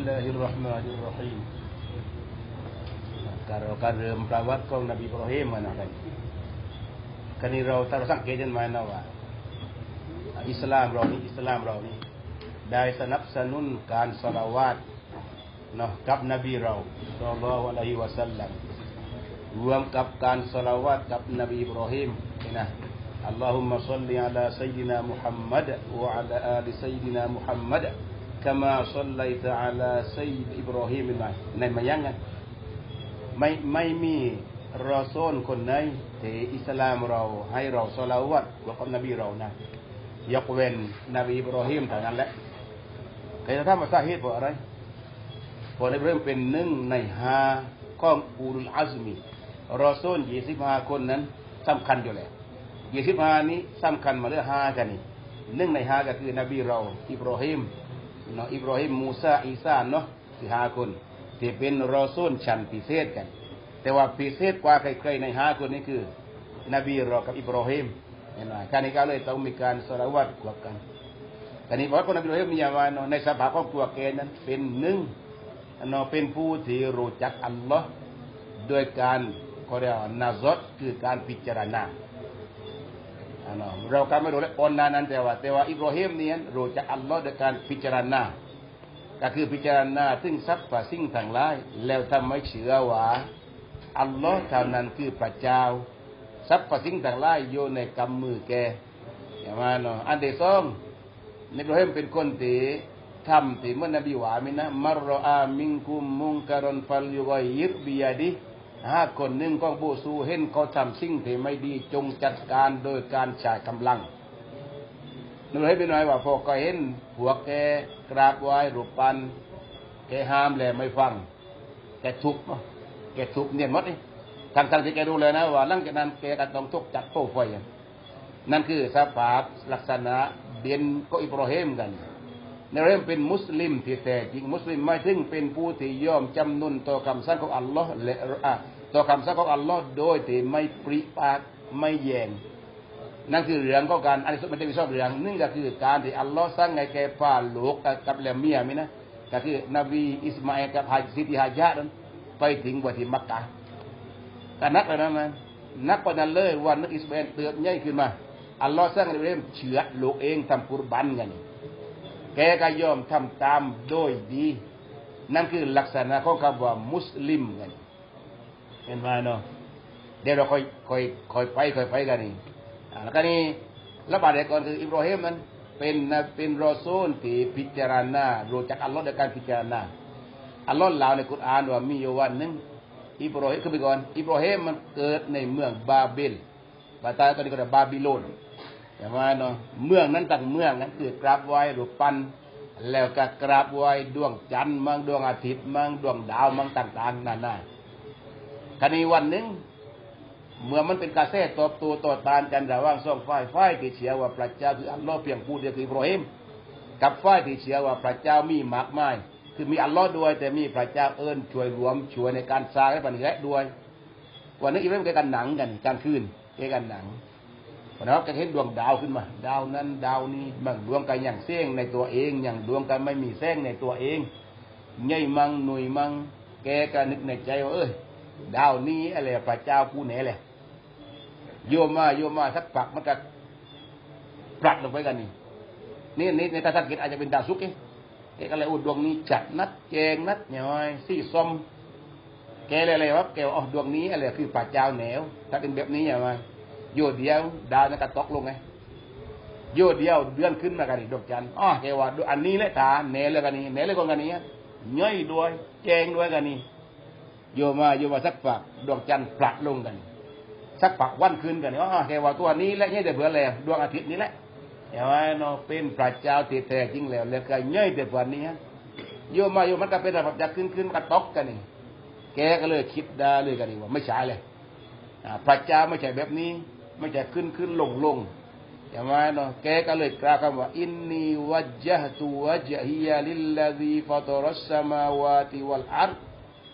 Bismillahirrahmanirrahim. Karo karo mplawat kong Nabi Ibrahim mana kan? Kani rau taro sang kejen mana wa? Ah, Islam rau ni, Islam rau ni. Dai sanap sanun kan salawat. Nah kap Nabi rau. Sallallahu alaihi wasallam. Uam kap kan salawat kap Nabi Ibrahim. Nah Allahumma salli ala Sayyidina Muhammad wa ala ali Sayyidina Muhammad. ตเห็นไหมนะว่า อิสลามเรานี่อิสลามเรานี่ได้สนับสนุนการสละวาดเนาะกับนบีเราศ็อลลัลลอฮุอะลัยฮิวะสัลลัมรวมกับการสละวาดกับนบีอิบราฮิมนี่นะ اللهم صل على سيدنا محمد وعلى آل سيدنا محمد كما صليت على سيد إبراهيم ในมายังไงไม่ไม่มีรอซูลคนไหนที่อิสลามเราให้เราสละวาดกับนบีเรานะยกเว้นนบีอิบราฮิมเท่านั้นแหละใครจะทำมาสาเหตุเพราะอะไรเพราะนบีอิบราฮิมเป็นหนึ่งในห้าของอูรุลอาซมีรอซูลยี่สิบห้าคนนั้นสำคัญอยู่แล้วยี่สิบห้านี้สำคัญมาเรื่องห้ากันนี่หนึ่งในห้าก็คือนบีเราอิบราฮิม เนาะอิบราฮิมมูซาอีสานเนาะที่ห้าคนที่เป็นรอซูลชั้นพิเศษกัน แต่ว่าพิเศษกว่าใครๆในห้าคนนี้คือ นบีรากับอิบราฮิมเห็นไหมการนี้ก็เลยต้องมีการสละวัดกว่ากันแต่นี้บอกว่านบีอิบราฮิมมีอย่างว่าในสภาพของตัวแกนั้นเป็นหนึ่งเนาะเป็นผู้ที่รู้จักอัลลอฮ์โดยการเขาเรียกนาซดคือการพิจารณา เนาะเราก็ไม่รู้เลยอนนานั้นแต่ว่า แต่ว่าอิบราฮิมเนี่ยรู้จักอัลลอฮ์โดยการพิจารณาก็คือพิจารณาซึ่งทรัพย์สิ่งทั้งหลาย แล้วทำให้เชื่อว่าอัลลอฮ์เท่านั้นคือพระเจ้าทรัพย์สิ่งต่างหลายอยู่ในกำมือแกอย่างว่าเนาะอันที่สองนบีอิบราฮิมเป็นคนที่ทำที่เมื่อนบีวามินะมารรอามิงคุมมุงการอนฟัลยุกยิรบิยาดิ หากคนหนึ่งก็บูสูเห็นเขาทำสิ่งที่ไม่ดีจงจัดการโดยการใช้กำลังนึกให้ไปหน่อยว่าพอก็เห็นหัวแกกราบไหว้รูปปั้นแกห้ามแลไม่ฟัง แกทุกข์เนาะแกทุกข์เนี่ยมดนี่ทั้งทั้งที่แกรู้เลยนะว่าหลังจากนั้นแกก็ต้องทุกจัดโป้ไฟนั่นคือสภาพลักษณะเดียนก็อิบราฮิมกันในเริ่มเป็นมุสลิมที่แท้จริงมุสลิมไม่ถึงเป็นผู้ที่ยอมจำนนต่อคำสั่งของอัลลอฮ์และอะ ต่อคำสั่งของอัลลอฮ์โดยที่ไม่ปริปากไม่แยงนั่นคือเรื่องก็การอันนี้มันจะมีชอบเรื่องนึ่งก็คือการที่อัลลอฮ์สั่งให้แกพาลูกกับเลเมียมินะก็คือนบีอิสมาอิลกับฮจซิติฮะญานั้นไปถึงวัที่มักกะแต่นักเลยนะมันนักปนันเลยวันนักอิสมาอิลเติบใหญ่ขึ้นมาอัลลอฮ์สั่งให้เริ่มเชื่อลูกเองทำกุรบันกันแกก็ยอมทำตามโดยดี นั่นคือลักษณะของคำว่ามุสลิมกัน เห็นไหมเนาะเดี๋ยวเราค่อยค่อยค่อยไปค่อยไปกันนี่แล้วก็นี่ล้วบาดเด็กก่อนคืออิบราฮิมนั้นเป็นเป็นรอซูลที่พิจารณารู้จักอัลลอฮ์ในการพิจารณาอัลลอฮ์เล่าในคุรานว่ามีอยู่วันหนึ่งอิบราฮิมคือไปก่อนอิบราฮิมมันเกิดในเมืองบาเบลบาตาตอนนี้ก็เรียกบาบิโลนแต่ว่าเนาะเมืองนั้นต่างเมืองนั้นคือกราบไว้รูปปั้นแล้วก็กราบไหว้ดวงจันทร์มั่งดวงอาทิตย์มั่งดวงดาวมั่งต่างๆนานา คณีวันหนึ่งเมื่อมันเป็นกระแสตอบตัวต่อตานกันระหว่างสองฝ่ายฝ่ายที่เชื่อว่าพระเจ้าคืออัลลอฮ์เพียงผู้เดียวคืออิบราฮิมกับฝ่ายที่เชื่อว่าพระเจ้ามีมากมายคือมีอัลลอฮ์ด้วยแต่มีพระเจ้าเอิญช่วยรวมช่วยในการสร้างให้ปัญญาด้วย วันนี้อิบราฮิมแกกันหนังกันกลางคืนแกกันหนังวันนั้นก็เห็นดวงดาวขึ้นมา ดาวนั้นดาวนี้บางดวงกันอย่างเส้งในตัวเองอย่างดวงกันไม่มีแส้งในตัวเองใหญ่มังหน่ยมังแกก็นึกในใจว่าเอ้ย ดาวนี้อะไรพระเจ้าผู้ไหนแหละโยมมาโยมมาสักปักมันก็ปรัดลงไปกันนี่นี่นี่ในตาสังเกตอาจจะเป็นดาวศุกเองแกก็เลยอุดดวงนี้จัดนัดแจงนัดหน่อยซี่ซอมแกเลยอะไรวะแกอ๋อดวงนี้อะไรคือพระเจ้าแนว ถ้าเป็นแบบนี้อย่างไรโยดเดียวดาวนั่นก็ตกลงไงโยดเดียวเดือนขึ้นมากันนี่ดวงจันทร์อ๋อแกว่าอันนี้แหละตาเนเลยกันนี่เนเลยกันนี่ย่อยด้วยแจงด้วยกันนี่ โยมาโยมาสักฝักดวงจันทร์ปรัดลงกัน สักปักวันคืนกันอ๋อแกว่าตัวนี้และเนี่ยแต่เบื่อแล้วดวงอาทิตย์นี้แหละเห็นไหมเนาะเป็นพระเจ้าที่แท้จริงแล้ว แล้วก็ย่อยแต่เบื่อนี้โยมาโยมันก็เป็นระบบจะขึ้นขึ้นมันก็ตกกันนี่แกก็เลยคิดได้เลยกันนี่ว่าไม่ใช่เลยพระเจ้าไม่ใช่แบบนี้ ไม่ใช่ขึ้นขึ้นลงลงอย่างไรเนาะแกก็เลยกล่าวคำว่าอินนีวัจฮตุวัจฮิยาลิลลาดีฟาตรัสสมาวาติวัลอัร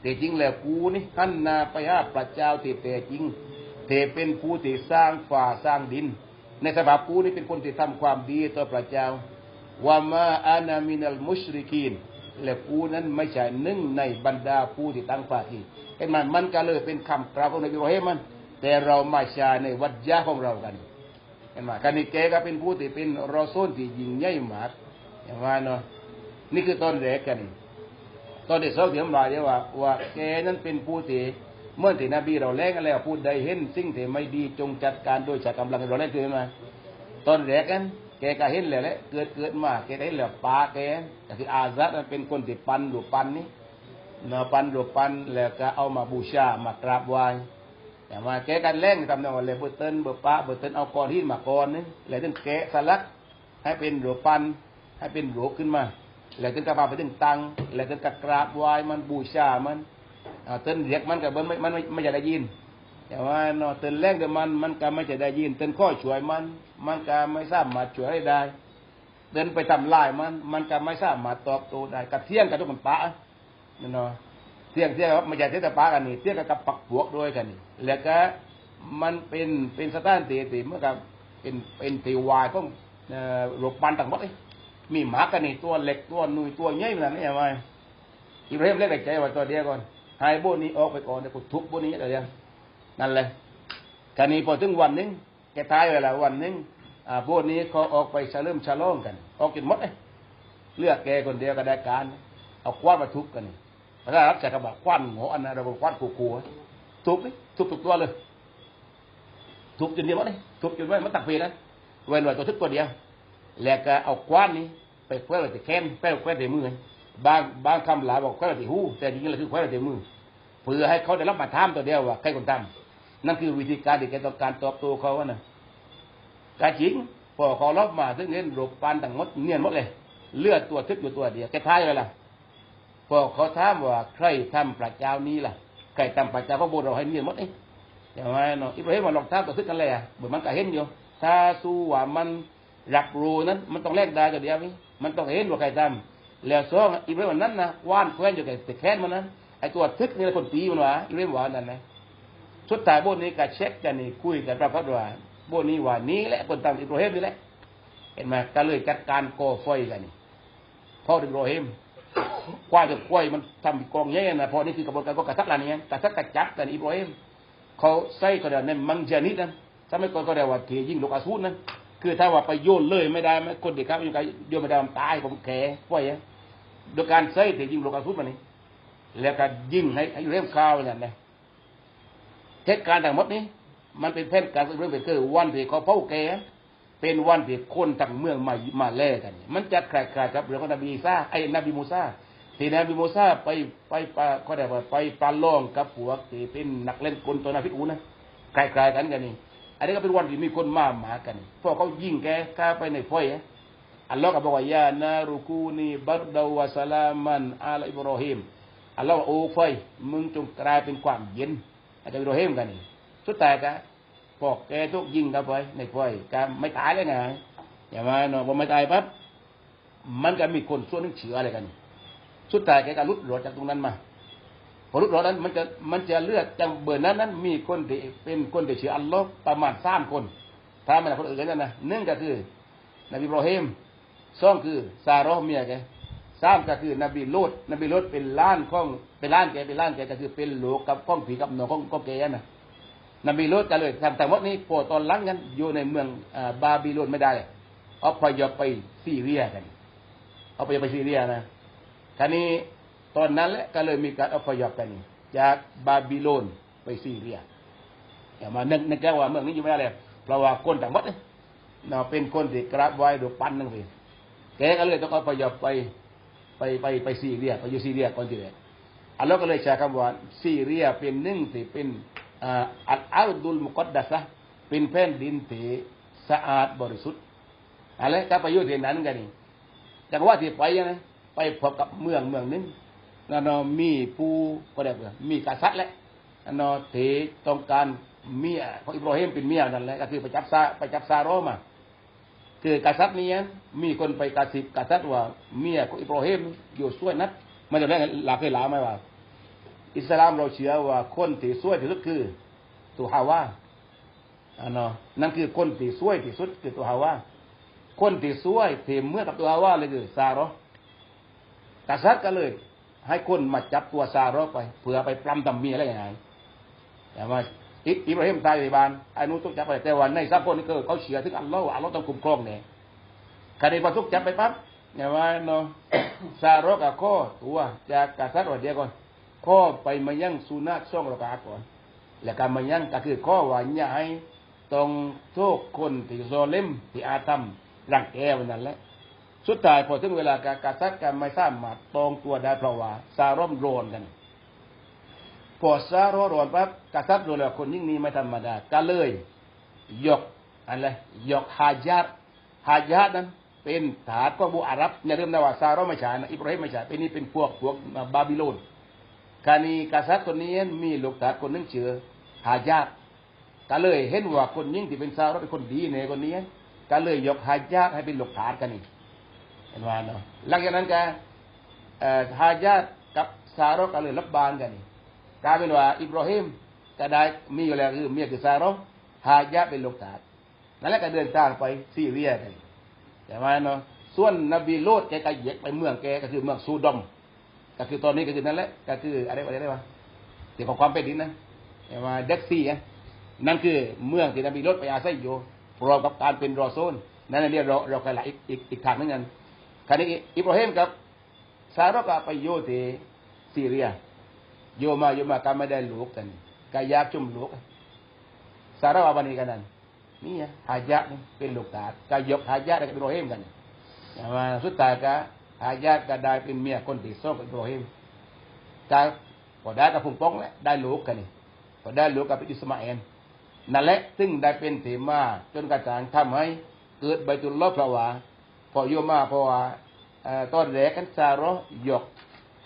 แต่จริงแล้วกูนี่หันนาไปหาพระเจ้าที่แท้จริงเทเป็นผู้ที่สร้างฝ่าสร้างดิน ในสภาพกูนี่เป็นคนที่ทำความดีต่อพระเจ้าว่ามาอานามินัลมุชริกีนและกูนั้นไม่ใช่หนึ่งในบรรดาผู้ที่ตั้งภาคีเห็นไหมมันก็เลยเป็นคำกล่าวของนบีอิบราฮิมมัน แต่เรามาใช้ในวัดยะของเรากันเห็นไหมการนี้แกก็เป็นผู้ที่เป็นรอซูลที่ยิงใหญ่มากเห็นไหมเนาะนี่คือตอนแรกกันนี่ ตอนที่สองที่ผมบอกเดียวว่าว่าแกนั้นเป็นผู้ที่เมื่อที่นบีเราแล้งกันแล้วพูดใดเห็นสิ่งที่ไม่ดีจงจัดการโดยใช้กำลังเราแล้งคือมาตอนแรกกันแกก็เห็นแล้วแหละเกิดเกิดมาแกได้เห็นแล้วปาแกก็คืออาซัดนั้นเป็นคนที่ปันหรือปันนี้นาปันหรือปันแล้วก็เอามาบูชามากราบไหว้แต่มาแกกันแรงทำนองอะไรเบอร์เตินเบอร์ปะเบอร์เตินเอาก้อนหินมาก้อนนึงแล้วถึงแกะสลักให้เป็นหรือปันให้เป็นหลวขึ้นมา แล้วถึงกระพาไปถึงตังแล้วถึงกระกราบไหว้มันบูชามันอ่าเตินเรียกมันกับมันไม่มันไม่ไม่จะได้ยิน แต่ว่าเนาะเตือนแรงเดี๋ยวมันมันก็ไม่จะได้ยินเตือนข้อช่วยมัน มันก็ไม่สามารถช่วยได้เดินไปทำลายมัน มันก็ไม่สามารถตอบโต้ได้กับเที่ยงกับทุกคนปะนั่นเนาะเที่ยงเที่ยงไม่ใช่เที่ยงแต่ปะกันนี่เที่ยงกับปักบวกด้วยกันนี่แล้วก็มันเป็นเป็นสถานที่ที่เมื่อกับเป็นเป็นตีวายของเอ่อโรคปันต่างหมดเลย มีหมากันนี่ตัวเล็กตัวนุ่ยตัวใหญ่เหมือนกันนี่ยังไงอิบราฮิมเล็กใจว่าตัวเดียวก่อนให้โบนี้ออกไปก่อนเดี๋ยวกูทุบโบนี้เดี๋ยวนั่นเลยกันนี้พอถึงวันหนึงแกตายไปแล้ววันหนึงอ่าพวกนี้เขาออกไปเฉลิมฉลองกัน ออกกินหมดเลยเลือกแกคนเดียวก็ได้การเอาคว้านมาทุบกันนี่พระรับจากกระบะคว้านหัวอันนั้นเราบอกคว้านขู่ๆทุบนี่ทุบทุกตัวเลยทุบจนเดียวหมดเลยทุบจนไว้มันตักปีนะเว้นไว้ตัวทุกตัวเดียว แล้วก็เอาคว้านนี้ไปแขวนไว้ที่แขนแขวนแขวนที่มือบางบางคำหลายบอกแขวนไว้ที่หูแต่จริงๆแล้วคือแขวนไว้ที่มือเพื่อให้เขาได้รับมาทามตัวเดียวว่าใครคนทำนั่นคือวิธีการที่แกต้องการตอบโต้เขาว่านะกาจริงพอเขารับมาถึงเห็นรูปปานต่างมดเนียนหมดเลย เลือดตัวทึบอยู่ตัวเดียวแกท้ายไปละพอเขาถามว่าใครทำพระเจ้านี้ล่ะใครทำพระเจ้าพระโบสถ์เราให้เนียนหมดเองอย่างไรเนาะอิบราฮิมมันลองท้าตัวทึกกันเลยอะเบื่อมันก็เห็นอยู่ถ้าสู้ว่ามัน รับรู้นั้น มันต้องแลกได้ตัวเดียวนี้มันต้องเห็นว่าใครทำแล้วสองอิบราฮิมวันนั้นนะว่านแคว้นอยู่กับแค้นมันนั้นไอ้ตัวทึกนี่คนตีมันวะเรื่องว่านั่นนะสุดท้ายโบนี้ก็เช็คกันนี่คุยกันปรากฏว่าโบนี้ว่านี้แหละคนตามอิบราฮิมนี่แหละเห็นไหมก็เลยจัดการก่อไฟกันนี่พ่ออิบราฮิมกว่าจะกล้วยมันทำกองใหญ่นะพอนี่คือกระบวนการก็กระทักลานี่กระทักกระจับกันอิบราฮิมเขาใส่ก็เดี๋ยวในมังจานิดนั้นถ้าไม่ก็ก็เดี๋ยวว่าเทยิงลูกอาซูนนั้น คือถ้าว่าไปโยนเลยไม่ได้ไหมคนเด็กครับยังไงโยนไม่ได้มันตายผมแขกล้วยโดยการใส่เทยิงโลกาซูนมานี่แล้วก็ยิ่งให้ให้เริ่มข้าวอย่างนี้เหตุการณ์ทั้งหมดนี้ มันเป็นแผนการเรื่องเป็นคือวันที่เขาเผาแกเป็นวันที่คนทั้งเมืองมามาแล่กัน มันจะคล้ายๆกับเรื่องของนบีซาไอ้นบีมูซาที่นบีมูซาไปไปไปเขาได้ว่าไปปลาล่องกับผัวที่เป็นนักเล่นกลตัวนาฟิกูนะคล้ายๆกันกันนี่ อันนี้ก็เป็นวันที่มีคนมาหมากันพวกเขายิงแกข้าไปในไฟอัลลอฮ์ก็บอกว่ายานารุกูนีบัรดาวะสลามันอาลอิบรอฮิมอัลลอฮ์โอ้ไฟมึงจงกลายเป็นความเย็นอาจจะไปดูเฮมกันนี่สุดท้ายก็พอกแกทุกยิงเข้าไปในไฟก็ไม่ตายเลยไงอย่ามาเนาะพอไม่ตายปั๊บมันก็มีคนส่วนนึงเชื้ออะไรกัน สุดท้ายแกก็ลุดรอดจากตรงนั้นมา พอลุดรอดนั้นมันจะมันจะเลือดจังเบอร์นั้นนั้นมีคนที่เป็นคนที่เชื้ออัลลอฮ์ประมาณสามคนถ้าไม่ใช่คนอื่นนั่นนะหนึ่งก็คือนบีบราฮิมสองคือซาโรห์เมียแกสามก็คือนบีโลดนบีโลดเป็นล้านของเป็นล้านแกเป็นล้านแกก็คือเป็นโลกับข้องผีกับหนองของของแกนะนบีโลดก็เลยทำแต่ว่านี้พอตอนหลังกันอยู่ในเมืองบาบิโลนไม่ได้เอาพยพไปซีเรียกันเอาไปไปซีเรียนะคราวนี้ ตอนนั้นแหละก็เลยมีการอพยพกัน จากบาบิโลนไปซีเรียอย่ามานึกนึกว่าเมืองนี้อยู่ไม่ได้เลยเพราะว่าคนต่างวัดเนาะเป็นคนที่กราบไหว้ดูปั้นนั่งสิแกก็เลยต้องอพยพไปไปไปไปซีเรียไปอยู่ซีเรียก่อนทีเดียวอัลลอฮ์ก็เลยใช้คำว่าซีเรียเป็นหนึ่งที่เป็นอัลอาดุลมุกัดดัสะเป็นแผ่นดินที่สะอาดบริสุทธิ์อะไรก็ไปอยู่ที่นั้นกันนี่จังว่าที่ไปนะไปพบกับเมืองเมืองนึง นันมีผู้ก็ได้เปมีกษัตริย์แหละนั่นที่ต้องการเมียของอิบราฮิมเป็นเมียนั่นแหละก็คือไปจับซาไปจับซาโรมาคือกษัตริย์นี้มีคนไปกระสิบกษัตริย์ว่าเมียของอิบราฮิมอยู่ช่วยนัดมันจะได้หลักให้หลาไหมว่า อิสลามเราเชื่อว่าคนที่ช่วยที่สุดคือตัวฮาวาอันนอนั่นคือคนที่ช่วยที่สุดคือตัวฮาวาคนที่ช่วยที่เมื่อกับตัวฮาวาเลยคือซาโรกษัตริย์ก็เลย ให้คนมาจับตัวซาโรไปเผื่อไปปล้ำตำเมียอะไรอย่างไงแต่ว่าอิบราฮิมตายในบ้านไอ้นู้นต้องจับไปแต่วันในสักคนนี่ก็เขาเชื่อถึงอัลลอฮ์อัลลอฮ์ต้องคุ้มครองเนี่ยคดีพอทุกจับไปปั๊บเนี่ยว่าเนาะซาโรกับข้อตัวจากกษัตริย์วันเดียวก่อนข้อไปมายั่งสุนัขช่องระกาก่อน แล้วการมายั่งก็คือข้อว่าอย่าให้ต้องโทษคนที่โซเลมที่อาธรรมรังแกวันนั้นแหละ สุดท้ายพอถึงเวลาการกษัตริย์กันไม่สามารถตรงตัวได้เพราะว่าซาร่มโรนกันพอซาร่มโรนปั๊บกษัตริย์รู้แล้วคนยิ่งนี้ไม่ธรรมดาก็เลยยกอะไรยกฮาญาตฮาญาตนั้นเป็นฐานก็บุอารับอย่าลืมนะว่าซาร่มไม่ใช่นะอิบราฮิมไม่ใช่เป็นนี่เป็นพวกพวกบาบิโลนการนี้กษัตริย์คนนี้มีลูกทาสคนนึงเชื่อฮาญาตก็เลยเห็นว่าคนยิ่งที่เป็นซาร่มเป็นคนดีในคนนี้ก็เลยยกฮาญาตให้เป็นลูกทาสกันนี่ เห็นว่าเนาะหลังจากนั้นแกเอ่อฮาญาตกับซาโรก็เลยรับบานกันนี่กลายเป็นว่าอิบราฮิมก็ได้มีอยู่แล้วคือเมียคือซาโรฮาญาตเป็นลูกทาสนั่นแหละก็เดินทางไปซีเรียกันเห็นว่าเนาะส่วนนบีโลดแกก็เหยียกไปเมืองแกก็คือเมืองซูดอมก็คือตอนนี้ก็คือนั่นแหละก็คืออะไรอะไรได้วะเกี่ยวกับความเป็นดินนะเห็นว่าเด็กซี่นั่นคือเมืองที่นบีโลดไปอาศัยอยู่พร้อมกับการเป็นรอโซนนั่นเรียกเราเราเคยละอีกอีกอีกทางนึงกัน คานี้อิบราฮิมกับซาโรก็ไปโยทีซีเรีย โยมาโยมาก็ไม่ได้ลูกกันก็ยากจุ่มลูกซารอาบันีกันนั้นนี่ฮายะนี่เป็นลูกตาก็ยกฮายะกับอิบราฮิมกันมาสุดท้ายก็ฮายะก็ได้เป็นเมียคนที่สองกับอิบราฮิมก็พอได้กับพุ่งป้องแล้วได้ลูกกันนี่พอได้ลูกกับอิสมาเอลนั่นแหละซึ่งได้เป็นถีมาจนกระทั่งทำให้เกิดใบตุลลอฮ์เพระว่า พอโยมาเพราะว่าตอนแรกกันซาโรยก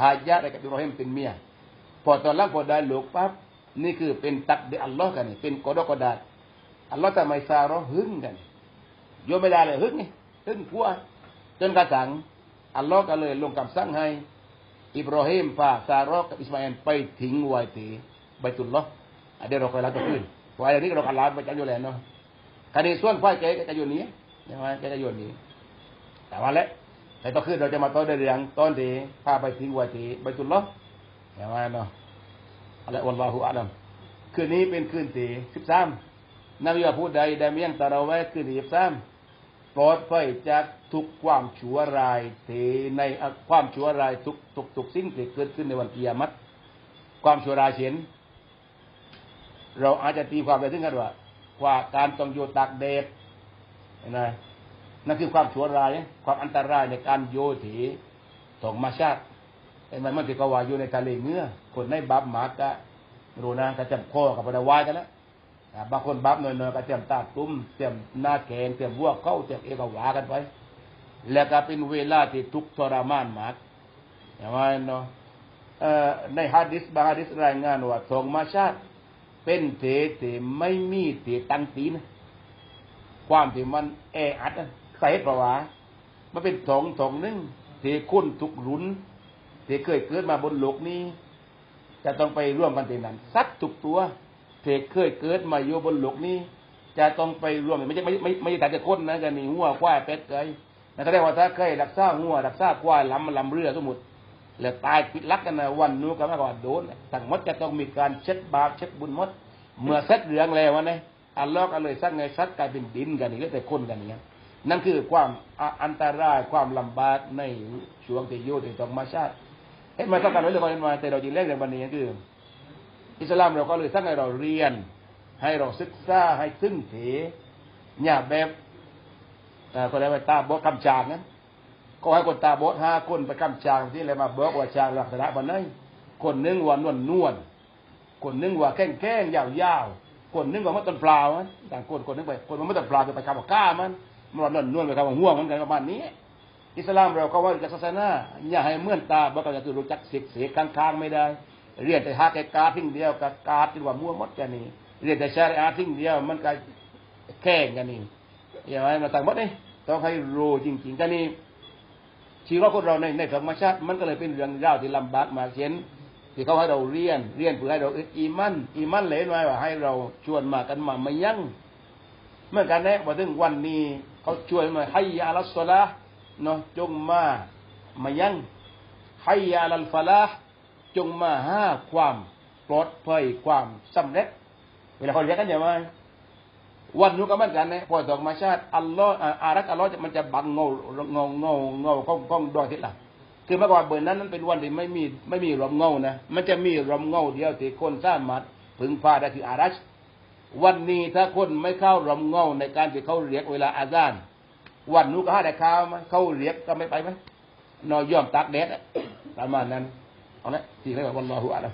ฮายะกับอิบราฮิมเป็นเมีย พอตอนหลังพอได้ลูกปั๊บนี่คือเป็นตักเดอัลลอฮ์กันนี่เป็นกอดกอดาอัลลอฮ์ทำไมซาโรหึงกันโยไม่ได้เลยหึงนี่หึงพัวจนกระทั่งอัลลอฮ์ก็เลยลงคำสั่งให้ อิบราฮิมพาซาโรกับอิสมาเอลไปทิ้งไว้ที่ใบตุลลอฮ์อันเดี๋ยวเราคอยรับตัวขึ้นไว้อันนี้เราคันลาไปจันอยู่แล้วเนาะคดีส่วนฝ่ายแกก็จะอยู่นี้ใช่ไหมแกจะอยู่นี้ แต่ว่าแล้วแต่ต่อขึ้นเราจะมาต้นเรื่องต้นทีพาไปทิ้งไว้ที่ใบตุลลอฮ์เห็นไหมเนาะอะไรวันลาหูอาลัมคืนนี้เป็นคืนที่สิบสามนบีว่าพูดใดได้เมียงตาเราไว้คืนที่สิบสามปลอดภัยจากทุกความชั่วร้ายที่ในความชั่วร้ายทุกทุกทุกสิ่งที่เกิดขึ้นในวันกิยามัตความชั่วร้ายเช่นเราอาจจะตีความไปถึงกันว่าว่าการต้องโยตากเดดเห็นไหม นั่นคือความชั่วร้าย ความอันตรายในการโยถีถองมาชาติเห็นไหมมันที่กว่าอยู่ในทะเลเงื้อคนในบับหมากะรู้นะกระจำคอกับปะวายกันแล้วบางคนบับเนินๆกระเต็มตาตุ้มเตรียมหน้าแขงเตรียมวัวเข้าเตรียมเอกวากันไป แล้วก็เป็นเวลาที่ทุกทรมานมากเห็นไหมเนาะในฮะดิษบางฮะดิษรายงานว่าทองมาชาติ เป็นเถเถไม่มีเถตั้งตีนะความที่มันแออัด ใส่เพราะว่ามันเป็นสองสองนึงเถคุ้นทุกรุนเถเคยเกิดมาบนโลกนี้ จะต้องไปร่วมกันเถนั้นสัตว์ทุกตัวเถเคยเกิดมาอยู่บนโลกนี้ จะต้องไปร่วมไม่ใช่ไม่ไม่ไม่ใช่แต่จะคนนะกันนี่หัวควายเป็ดเกยนั่นก็ได้ว่าถ้าเคยรักษาหัวรักษาควายลำลำเรือสมุดแล้วตายผิดลักกันนะวันนู้นก็ไม่ก่อนโดนทั้งหมดจะต้องมีการเช็ดบาปเช็ดบุญมดเมื่อเซ็ตเรื่องแล้วนะอัลลอฮ์ก็เลยสร้างไงซัดกลายเป็นดินกันนี่แล้วแต่คนกันนี่ นั่นคือความอันตรายความลำบากในช่วงที่อยู่ในธรรมชาติเห็นไหมต้องการไว้เลยว่าแต่เราจริงเรื่องในวันนี้คือ อิสลามเราก็เลยสร้างให้เราเรียน ให้เราศึกษาให้ซึ่งเถเนี่ยแบบก็ได้ไปตาบดคำจางนั้นก็ให้คนตาบดห้าคนไปคำจางที่อะไรมาเบอกว่าจางลักษณะบันนี้คนนึงว่านวลนวลคนนึงว่าแข้งแข้งยาวยาวคนนึงว่ามันต้นปล่ามันต่างคนคนนึงไปคนมันไม่ต้นปล่าจะไปคำว่าก้ามัน มันนวลนวลไปคำว่าห่วงมันกันประมาณนี้ อิสลามเราก็ว่าศาสนาอย่าให้เมื่อนตาบอกกันจะรู้จักเสียเสียค้างๆไม่ได้ เรียนแต่ฮาแกกาทิ้งเดียวกับกาที่ว่ามั่วมดกันนี่เรียนแต่ชาริอาทิ้งเดียวมันก็แข่งกันนี่อย่างไรมาต่างหมดนี่ต้องให้รู้จริงๆกันนี่ชีวิตคนเราในในธรรมชาติมันก็เลยเป็นเรื่องยาวที่ลำบากมาเช่นที่เขาให้เราเรียนเรียนเพื่อให้เราอีมั่นอีมั่นเลยไว้ว่าให้เราชวนมากันมาไม่ยั้งเมื่อกันแน่พอถึงวันนี้ เขาช่วนมาให้ยาลัสละเนาะจงมามายังให้ยาลัลฟาลาจงมาหาความปลอดภัยความสำเร็จ เวลาเขาเรียกกันอย่างไรวันนู้นก็เหมือนกันนะพอดอกมาชาติอัลลอฮ์อารักอัลลอฮ์จะมันจะบังเงาเงาเงาเงาข้องข้องดอาทิตย์ล่ะคือเมื่อก่อนเบอร์นั้นนั้นเป็นวันที่ไม่มีไม่มีลมเงานะมันจะมีลมเงาเดียวที่คนสามารถพึงพาได้คืออารัช วันนี้ถ้าคนไม่เข้ารำเงาในการที่เขาเรียกเวลาอาซานวันนู้นก็ห้าแต่ข้าวไหมเขาเรียกก็ไม่ไปไหมนอยยอมตากแดดประมาณนั้นเอาละสี่เรียกว่าวันรอหัวนะ